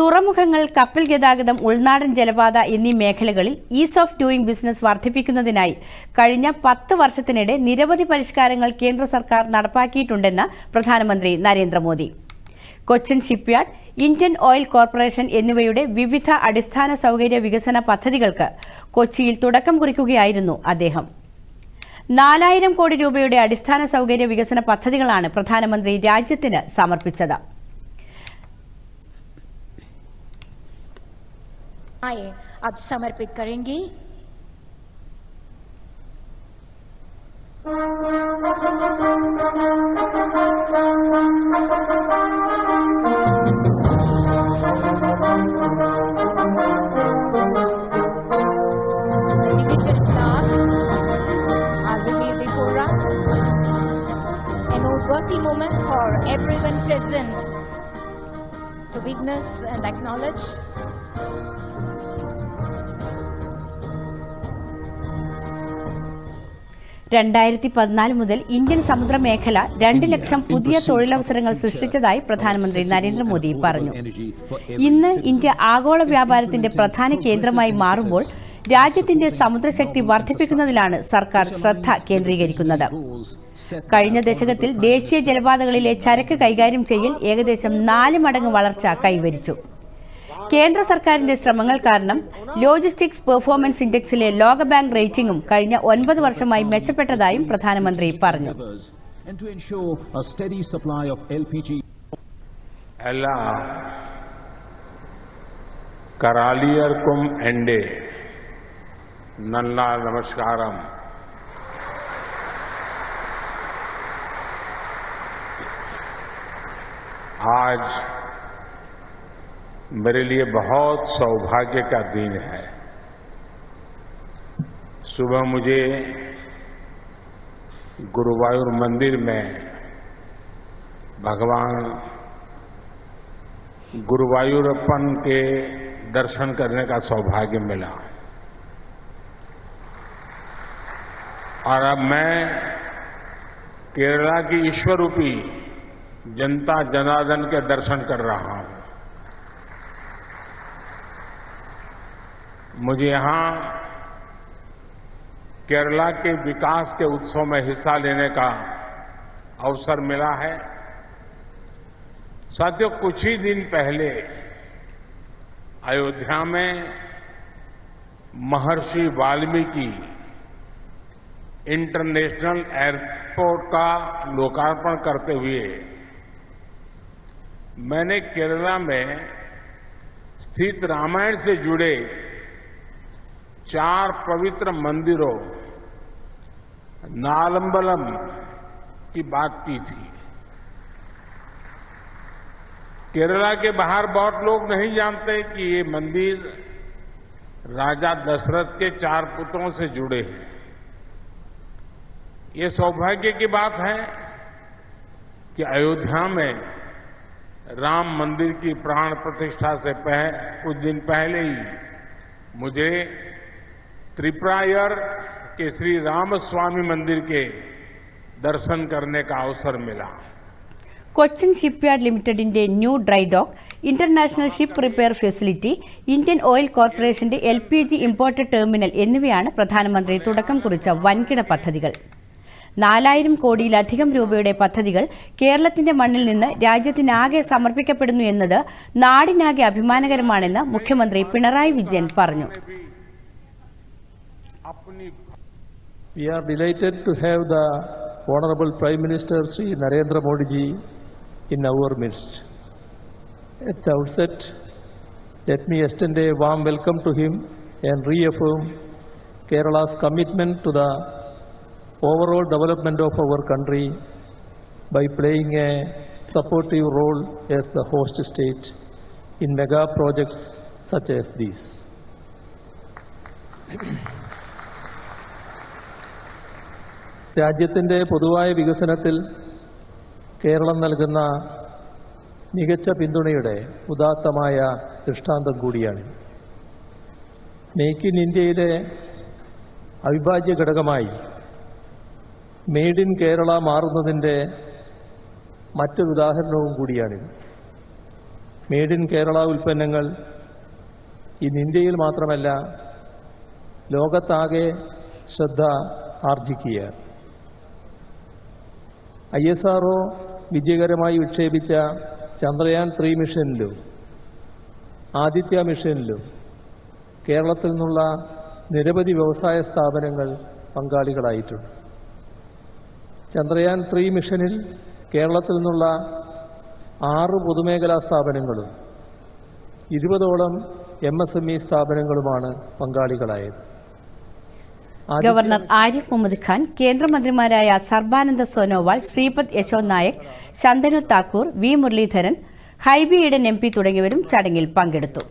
തുറമുഖങ്ങൾ കപ്പൽ ഗതാഗതം ഉൾനാടൻ ജലപാത എന്നീ മേഖലകളിൽ ഈസ് ഓഫ് ഡൂയിങ് ബിസിനസ് വർദ്ധിപ്പിക്കുന്നതിനായി കഴിഞ്ഞ പത്ത് വർഷത്തിനിടെ നിരവധി പരിഷ്കാരങ്ങൾ കേന്ദ്ര സർക്കാർ നടപ്പാക്കിയിട്ടുണ്ടെന്ന് പ്രധാനമന്ത്രി Narendra Modi. Cochin shipyard Indian oil corporation എന്നിവയുടെ വിവിധ അടിസ്ഥാന സൗകര്യ വികസന പദ്ധതികൾക്ക് കൊച്ചിയിൽ തുടക്കം കുറിക്കുകയായിരുന്നു അദ്ദേഹം. നാലായിരം കോടി രൂപയുടെ അടിസ്ഥാന സൗകര്യ വികസന പദ്ധതികളാണ് പ്രധാനമന്ത്രി രാജ്യത്തിന് സമർപ്പിച്ചത്. आए अब समर्पित करेंगी moment for everyone present to witness and acknowledge രണ്ടായിരത്തി പതിനാല് മുതൽ ഇന്ത്യൻ സമുദ്ര മേഖല രണ്ട് ലക്ഷം പുതിയ തൊഴിലവസരങ്ങൾ സൃഷ്ടിച്ചതായി പ്രധാനമന്ത്രി നരേന്ദ്രമോദി പറഞ്ഞു. ഇന്ന് ഇന്ത്യ ആഗോള വ്യാപാരത്തിന്റെ പ്രധാന കേന്ദ്രമായി മാറുമ്പോൾ രാജ്യത്തിന്റെ സമുദ്രശക്തി വർദ്ധിപ്പിക്കുന്നതിലാണ് സർക്കാർ ശ്രദ്ധ കേന്ദ്രീകരിക്കുന്നത്. കഴിഞ്ഞ ദശകത്തിൽ ദേശീയ ജലപാതകളിലെ ചരക്ക് കൈകാര്യം ചെയ്യൽ ഏകദേശം നാല് മടങ്ങ് വളർച്ച കൈവരിച്ചു. കേന്ദ്ര സർക്കാരിന്റെ ശ്രമങ്ങൾ കാരണം ലോജിസ്റ്റിക്സ് പെർഫോമൻസ് ഇൻഡെക്സിലെ ലോകബാങ്ക് റേറ്റിംഗും കഴിഞ്ഞ ഒൻപത് വർഷമായി മെച്ചപ്പെട്ടതായും പ്രധാനമന്ത്രി പറഞ്ഞു. കറാലിയർക്കും എന്റെ നല്ല നമസ്കാരം. steady मेरे लिए बहुत सौभाग्य का दिन है। सुबह मुझे गुरुवायूर मंदिर में भगवान गुरुवायूरप्पन के दर्शन करने का सौभाग्य मिला। और अब मैं केरला की ईश्वर रूपी जनता जनार्दन के दर्शन कर रहा हूँ। मुझे यहाँ केरला के विकास के उत्सव में हिस्सा लेने का अवसर मिला है। साथियों, कुछ ही दिन पहले अयोध्या में महर्षि वाल्मीकि इंटरनेशनल एयरपोर्ट का लोकार्पण करते हुए मैंने केरला में स्थित रामायण से जुड़े चार पवित्र मंदिरों नालंबलम की बात की थी। केरला के बाहर बहुत लोग नहीं जानते कि ये मंदिर राजा दशरथ के चार पुत्रों से जुड़े हैं। ये सौभाग्य की बात है कि अयोध्या में राम मंदिर की प्राण प्रतिष्ठा से पह, कुछ दिन पहले ही मुझे त्रिपुरायर के श्री रामस्वामी मंदिर के दर्शन करने का अवसर मिला കൊച്ചിൻ ഷിപ്പ്യാർഡ് ലിമിറ്റഡിന്റെ new dry dock international ship repair facility Indian oil കോർപ്പറേഷന്റെ L P G imported terminal എന്നിവയാണ് പ്രധാനമന്ത്രി തുടക്കം കുറിച്ച വൻകിട പദ്ധതികൾ നാലായിരം കോടിയിലധികം രൂപയുടെ പദ്ധതികൾ കേരളത്തിന്റെ മണ്ണിൽ നിന്ന് രാജ്യത്തിനാകെ സമർപ്പിക്കപ്പെടുന്നു എന്നത് നാടിനാകെ അഭിമാനകരമാണെന്ന് മുഖ്യമന്ത്രി പിണറായി വിജയൻ പറഞ്ഞു अपनी We are delighted to have the Honorable Prime Minister Sri Narendra Modi ji in our midst. At the outset, let me extend a warm welcome to him and reaffirm Kerala's commitment to the overall development of our country by playing a supportive role as the host state in mega projects such as these. രാജ്യത്തിന്റെ പൊതുവായ വികസനത്തിൽ കേരളം നൽകുന്ന മികച്ച പിന്തുണയുടെ ഉദാത്തമായ ദൃഷ്ടാന്തം കൂടിയാണ്. Make in ഇന്ത്യയിലെ അവിഭാജ്യ ഘടകമായി മെയ്ഡ് ഇൻ കേരള മാറുന്നതിന്റെ മറ്റൊരു ഉദാഹരണവും കൂടിയാണിത് മെയ്ഡ് ഇൻ കേരള ഉൽപ്പന്നങ്ങൾ ഇന്ന് ഇന്ത്യയിൽ മാത്രമല്ല ലോകത്താകെ ശ്രദ്ധ ആർജിക്കുകയാണ്. ഐ എസ് ആർ ഒ വിജയകരമായി വിക്ഷേപിച്ച ചന്ദ്രയാൻ ത്രീ മിഷനിലും ആദിത്യ മിഷനിലും കേരളത്തിൽ നിന്നുള്ള നിരവധി വ്യവസായ സ്ഥാപനങ്ങൾ പങ്കാളികളായിട്ടുണ്ട്. ചന്ദ്രയാൻ ത്രീ മിഷനിൽ കേരളത്തിൽ നിന്നുള്ള ആറ് പൊതുമേഖലാ സ്ഥാപനങ്ങളും ഇരുപതോളം എം എസ് എം ഇ സ്ഥാപനങ്ങളുമാണ് പങ്കാളികളായത്. ഗവർണർ ആരിഫ് മുഹമ്മദ് ഖാൻ കേന്ദ്രമന്ത്രിമാരായ സർബാനന്ദ സോനോവാൾ ശ്രീപദ് യശോ നായക് ശന്തനു താക്കൂർ വി മുരളീധരൻ ഹൈബി ഈഡൻ എം തുടങ്ങിയവരും ചടങ്ങിൽ പങ്കെടുത്തു.